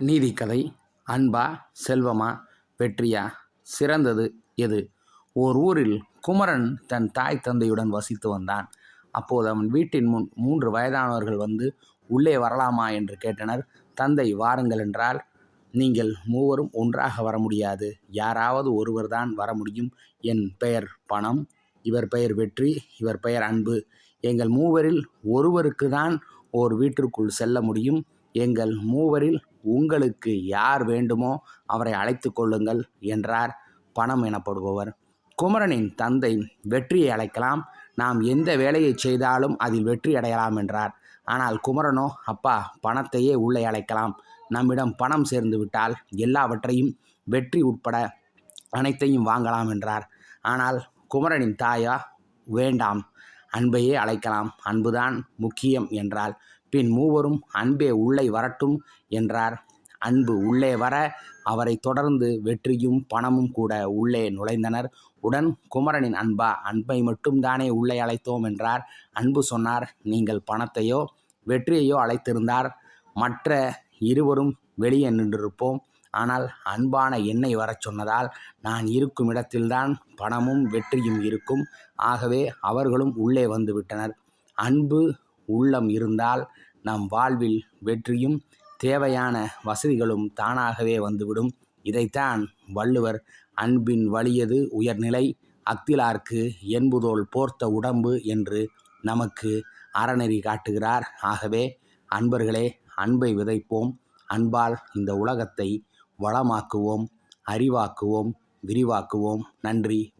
நீதிக்கதை அன்பா செல்வமா வெற்றியா சிறந்தது எது? ஓர் ஊரில் குமரன் தன் தாய் தந்தையுடன் வசித்து வந்தான். அப்போது அவன் வீட்டின் முன் மூன்று வயதானவர்கள் வந்து உள்ளே வரலாமா என்று கேட்டனர். தந்தை வாருங்கள் என்றால் நீங்கள் மூவரும் ஒன்றாக வர முடியாது. யாராவது ஒருவர்தான் வர முடியும். என் பெயர் பணம் இவர் பெயர் வெற்றி இவர் பெயர் அன்பு. எங்கள் மூவரில் ஒருவருக்கு தான் ஓர் வீட்டிற்குள் செல்ல முடியும். எங்கள் மூவரில் உங்களுக்கு யார் வேண்டுமோ அவரை அழைத்து கொள்ளுங்கள் என்றார் பணம் எனப்படுபவர். குமரனின் தந்தை வெற்றியை அழைக்கலாம். நாம் எந்த வேலையை செய்தாலும் அதில் வெற்றி அடையலாம் என்றார். ஆனால் குமரனோ அப்பா பணத்தையே உள்ளே அழைக்கலாம். நம்மிடம் பணம் சேர்ந்து விட்டால் எல்லாவற்றையும் வெற்றி உட்பட அனைத்தையும் வாங்கலாம் என்றார். ஆனால் குமரனின் தாயா? வேண்டாம். அன்பையே அழைக்கலாம். அன்புதான் முக்கியம் என்றால் பின் மூவரும் அன்பே உள்ளே வரட்டும் என்றார். அன்பு உள்ளே வர அவரை தொடர்ந்து வெற்றியும் பணமும் கூட உள்ளே நுழைந்தனர். உடன் குமரனின் அன்பா அன்பை மட்டும்தானே உள்ளே அழைத்தோம் என்றார். அன்பு சொன்னார் நீங்கள் பணத்தையோ வெற்றியையோ அழைத்திருந்தார். மற்ற இருவரும் வெளியே நின்றிருப்போம். ஆனால் அன்பான என்னை வரச் சொன்னதால் நான் இருக்கும் இடத்தில்தான் பணமும் வெற்றியும் இருக்கும். ஆகவே அவர்களும் உள்ளே வந்துவிட்டனர். அன்பு உள்ளம் இருந்தால் நம் வாழ்வில் வெற்றியும் தேவையான வசதிகளும் தானாகவே வந்துவிடும். இதைத்தான் வள்ளுவர் அன்பின் வலியது உயர்நிலை அக்திலார்க்கு என்புதோல் போர்த்த உடம்பு என்று நமக்கு அறநெறி காட்டுகிறார். ஆகவே அன்பர்களே அன்பை விதைப்போம். அன்பால் இந்த உலகத்தை வளமாக்குவோம் அறிவாக்குவோம் விரிவாக்குவோம். நன்றி.